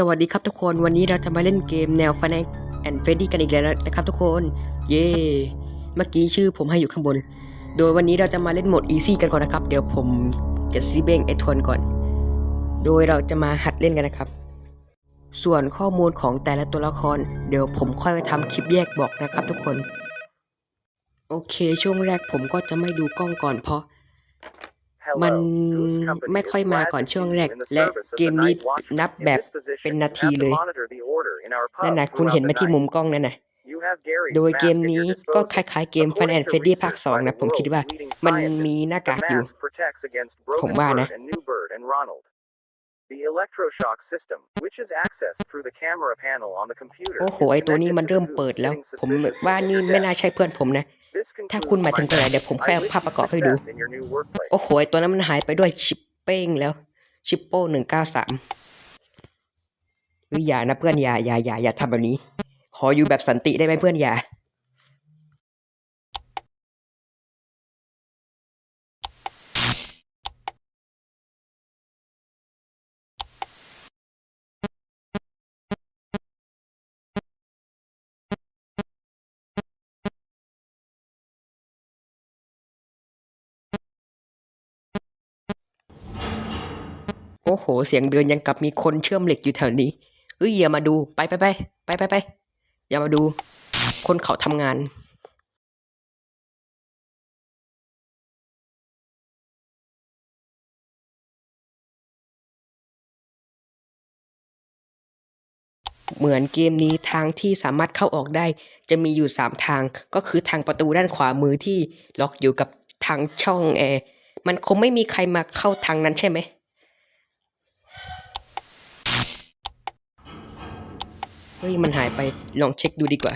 สวัสดีครับทุกคนวันนี้เราจะมาเล่นเกมแนว f a n a c and Freddy กันอีกแล้วนะครับทุกคน เย้เมื่อกี้ชื่อผมให้อยู่ข้างบน โดยวันนี้เราจะมาเล่นโหมด Easy กันก่อนนะครับ เดี๋ยวผมจะซีเบงไอทวนก่อน โดยเราจะมาหัดเล่นกันนะครับ ส่วนข้อมูลของแต่ละตัวละคร เดี๋ยวผมค่อยไปทำคลิปแยกบอกนะครับทุกคน โอเคช่วงแรกผมก็จะไม่ดูกล้องก่อนเพราะมันไม่ค่อยมาก่อนช่วงแรก และเกมนี้นับแบบ เป็นนาทีเลยนั่นนะคุณเห็นไหมที่มุมกล้องนั่นนะโดยเกมนี้ก็คล้ายๆเกม Final Fantasy ภาค 2 นะ ผมคิดว่ามันมีหน้ากากอยู่ ผมว่านะ The electroshock system, which is accessed through the camera panel on the computer. โอ้โห ไอตัวนี้มันเริ่มเปิดแล้ว ผมว่านี่ไม่น่าใช่เพื่อนผมนะ ถ้าคุณหมายถึงตัวไหนเดี๋ยวผมค่อยเอาภาพประกอบให้ดู โอ้โห ไอตัวนั้นมันหายไปด้วยชิปเป้งแล้ว ชิปโป้หนึ่งเก้าสาม หรืออย่านะเพื่อนอย่าอย่าอย่าอย่าทำแบบนี้ ขออยู่แบบสันติได้ไหมเพื่อนอย่าโอ้โห เสียงเดินยังกับมีคนเชื่อมเหล็กอยู่แถวนี้ เอ้ยอย่ามาดูไปไปไปไปไปไปอย่ามาดู คนเขาทำงานเหมือนเกมนี้ทางที่สามารถเข้าออกได้ จะมีอยู่สามทาง ก็คือทางประตูด้านขวามือที่ล็อกอยู่กับทางช่องแอร์มันคงไม่มีใครมาเข้าทางนั้นใช่ไหม เฮ้ยมันหายไปลองเช็คดูดีกว่า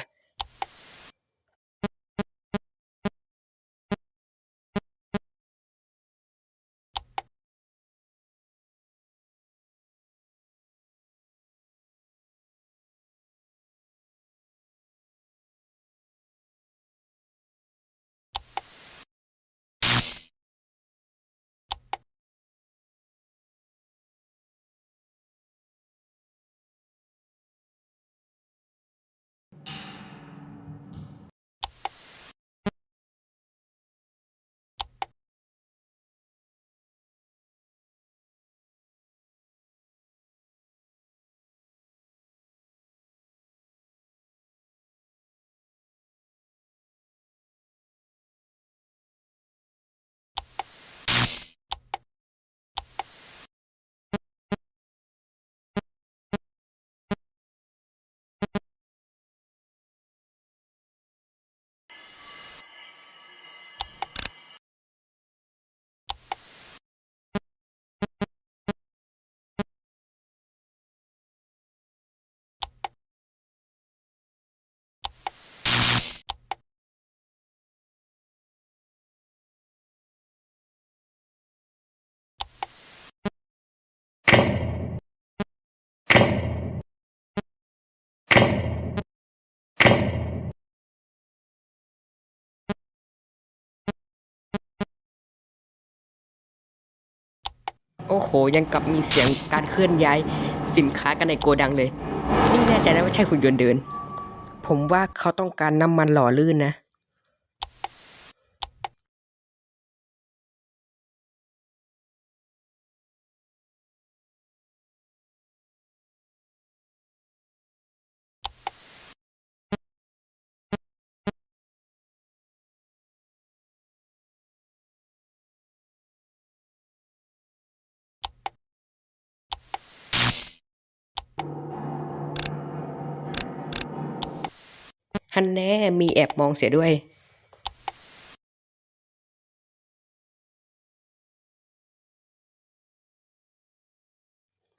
อ้โห ยังกับมีเสียงการเคลื่อนย้ายสินค้ากันในโกดังเลย นี่แน่ใจนะว่าใช่หุ่นยนต์เดิน ผมว่าเขาต้องการน้ำมันหล่อลื่นนะ ฮันแน่มีแอบมองเสียด้วย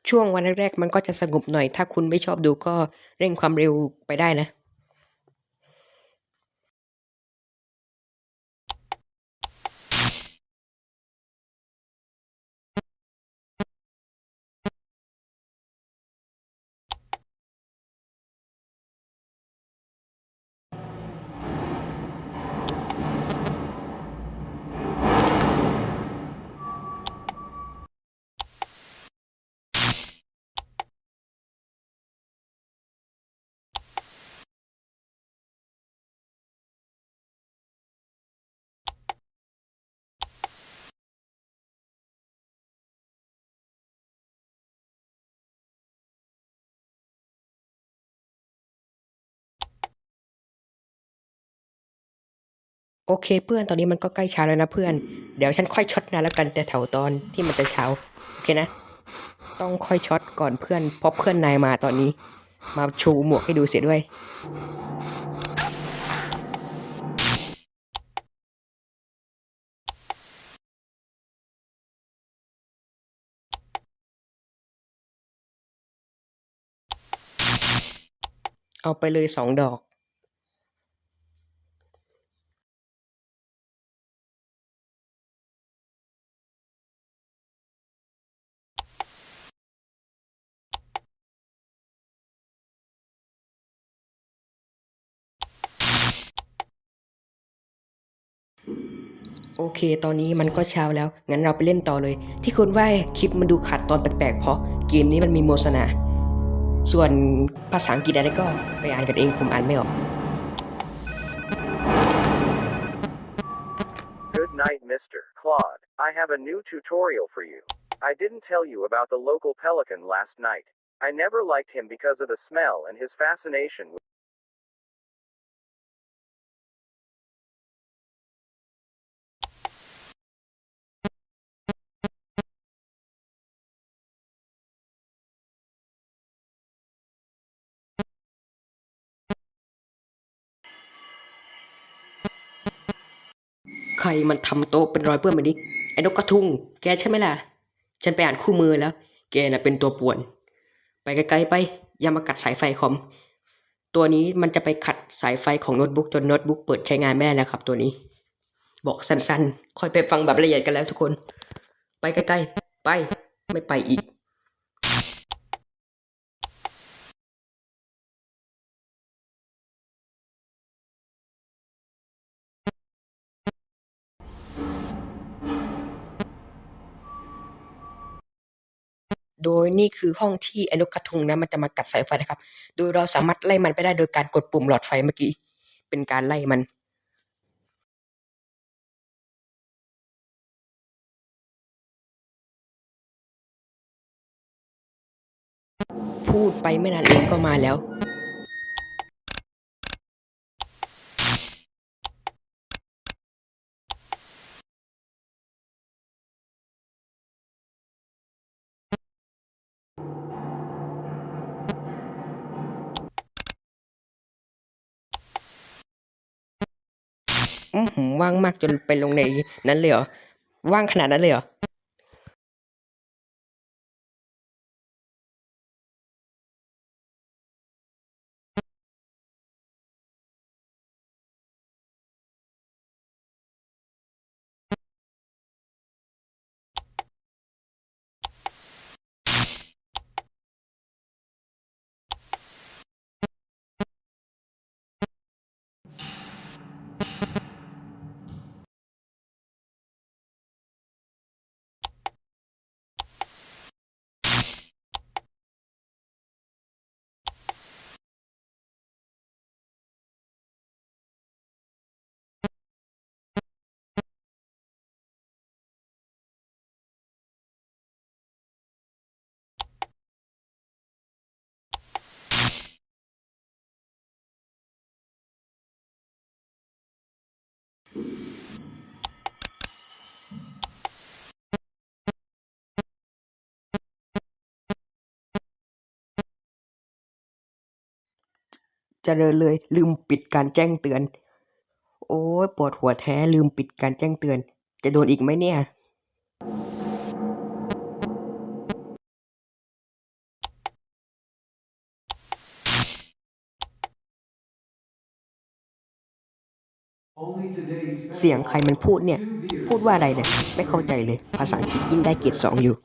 ช่วงวันแรกๆมันก็จะสงบหน่อย ถ้าคุณไม่ชอบดูก็เร่งความเร็วไปได้นะ โอเคเพื่อนตอนนี้มันก็ใกล้เช้าแล้วนะเพื่อน เดี๋ยวฉันค่อยช็อตนายแล้วกันแต่แถวตอนที่มันจะเช้า โอเคนะ ต้องค่อยช็อตก่อนเพื่อนเพราะเพื่อนนายมาตอนนี้ มาชูหมวกให้ดูเสียด้วย เอาไปเลยสองดอก โอเค ตอนนี้มันก็เช้าแล้ว งั้นเราไปเล่นต่อเลย ที่คุณว่าคลิปมันดูขัดตอนแปลกๆ เพราะเกมนี้มันมีโมสนาส่วนภาษาอังกฤษอะไรก็ไปอ่านกันเอง ผมอ่านไม่ออก Good night, Mr. Claude. I have a new tutorial for you. I didn't tell you about the local pelican last night. I never liked him because of the smell and his fascination with ใครมันทำโต๊ะเป็นรอยเปื้อนแบบนี้ไอ้นกกระทุงแกใช่ไหมล่ะ ฉันไปอ่านคู่มือแล้ว แกน่ะเป็นตัวป่วน ไปไกลๆไป อย่ามากัดสายไฟคอม ตัวนี้มันจะไปขัดสายไฟของโน้ตบุ๊กจนโน้ตบุ๊กเปิดใช้งานไม่ได้นะครับ ตัวนี้ บอกสั้นๆ ค่อยไปฟังแบบละเอียดกันแล้วทุกคน ไปใกลๆไป ไม่ไปอีก โดยนี่คือห้องที่ไอ้นกกระทุงนะมันจะมากัดสายไฟนะครับ โดยเราสามารถไล่มันไปได้โดยการกดปุ่มหลอดไฟเมื่อกี้ เป็นการไล่มันพูดไปไม่นานเองก็มาแล้ว อืมหือว่างมากจนไปลงในนั้นเลยเหรอ ว่างขนาดนั้นเลยเหรอ เจริญเลย ลืมปิดการแจ้งเตือน โอ้ยปวดหัวแท้ลืมปิดการแจ้งเตือน จะโดนอีกไหมเนี่ยเสียงใครมันพูดเนี่ย พูดว่าอะไรเนี่ย ไม่เข้าใจเลย ภาษาอังกฤษยิ่งได้เกรดสองอยู่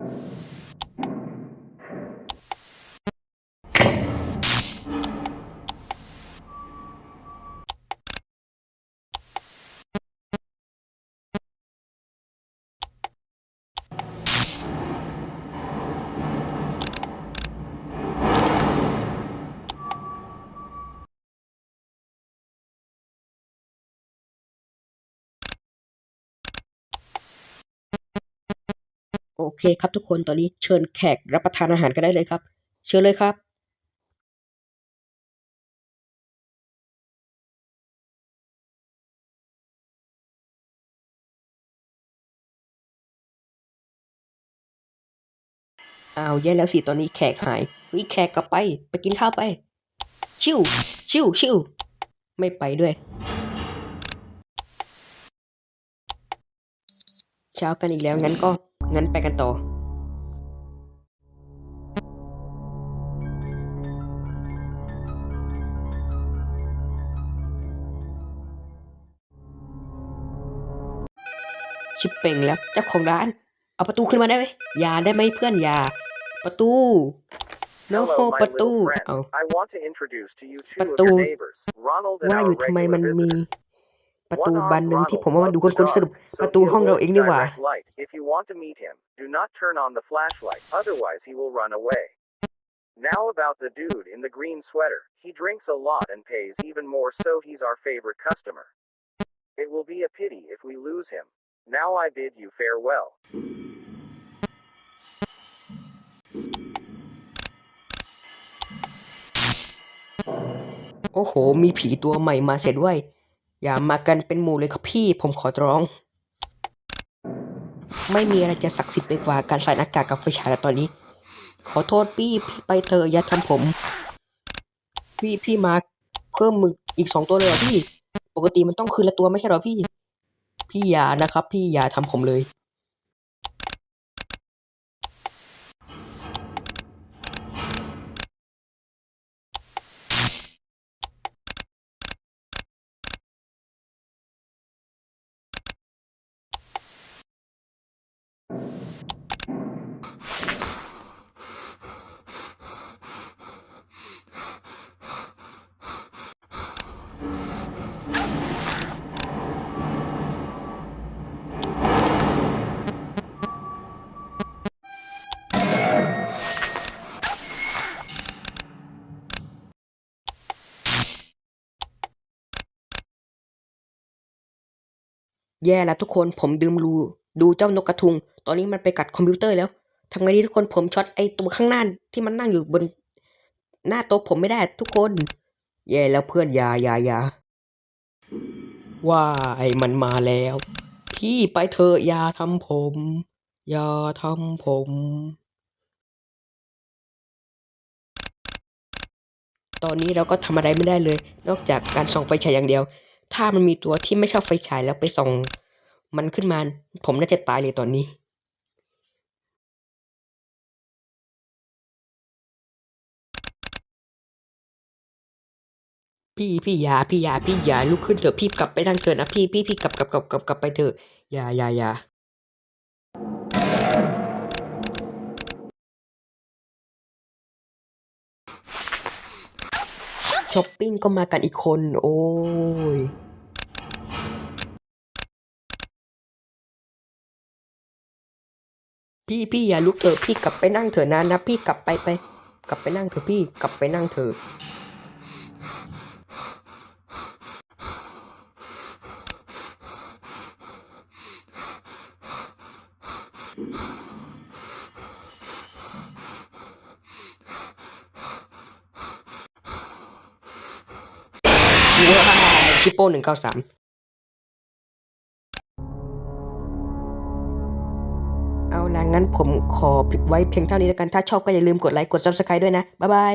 you โอเคครับทุกคนตอนนี้เชิญแขกรับประทานอาหารกันได้เลยครับ เชิญเลยครับอ้าวแย่แล้วสิตอนนี้แขกหายเฮ้ยแขกกลับไป ไปกินข้าวไป ชิวชิวชิวไม่ไปด้วย เช้ากันอีกแล้วงั้นก็ งั้นไปกันต่อชิบเป่งแล้วเจ้าของร้าน เอาประตูขึ้นมาได้ไหมอย่าได้ไหมเพื่อนอย่า ประตูแล้วโ Hello, my ประตู little friend. เอา I want to introduce to you two of Patu. your neighbors, Ronald and ว่า our อยู่ทำไม regular มันมี visitor. ประตู One บาน armed หนึ่งที่ Ronald ผมว่ามันดู loves คุ้น the ๆสรุป dark, ประตู so he ห้องเรา avoids เองนี่หว่า direct light. If you want to meet him, do not turn on the flashlight, otherwise he will run away. Now about the dude in the green sweater. He drinks a lot and pays even more so he's our favorite customer. It will be a pity if we lose him. Now I bid you farewell. โอ้โห มีผีตัวใหม่มาเสร็จด้วย อย่ามากันเป็นหมู่เลยครับพี่ ผมขอร้อง ไม่มีอะไรจะศักดิ์สิทธิ์ไปกว่าการใส่หน้ากากกับไฟฉายแล้วตอนนี้ ขอโทษพี่พี่ไปเธออย่าทำผม พี่พี่มาเพิ่มมึกอีกสองตัวเลยเหรอพี่ ปกติมันต้องคืนละตัวไม่ใช่เหรอพี่ พี่อย่านะครับ พี่อย่าทำผมเลย แย่แล้วทุกคนผมดื่มรูดูเจ้านกกระทุง ตอนนี้มันไปกัดคอมพิวเตอร์แล้วทำไงดีทุกคนผมช็อตไอตัวข้างหน้าที่มันนั่งอยู่บน หน้าโต๊ะผมไม่ได้ทุกคน แย่แล้วเพื่อนยายายาว้ายมันมาแล้ว พี่ไปเถอะอย่าทำผม อย่าทำผม ตอนนี้เราก็ทำอะไรไม่ได้เลย นอกจากการส่องไฟฉายอย่างเดียว ถ้ามันมีตัวที่ไม่ชอบไฟฉายแล้วไปส่องมันขึ้นมา ผมน่าจะตายเลยตอนนี้ พี่พี่ยาพี่ยาพี่ยาลุกขึ้นเถอะพี่กลับไปนั่งเถอะนะพี่พี่พี่กลับกลับกลับกลับกลับไปเถอะอย่าอย่าอย่า ช้อปปิ้งก็มากันอีกคน โอ้ยพี่พี่อย่าลุกเถอะพี่กลับไปนั่งเถอะนะนะพี่กลับไปไป กลับไปนั่งเถอะพี่กลับไปนั่งเถอะว้า ชิปโป้หนึ่งเก้าสามเอาล่ะงั้นผมขอปิดไว้เพียงเท่านี้แล้วกัน ถ้าชอบก็อย่าลืมกดไลค์ กด subscribe ด้วยนะ บ๊ายบาย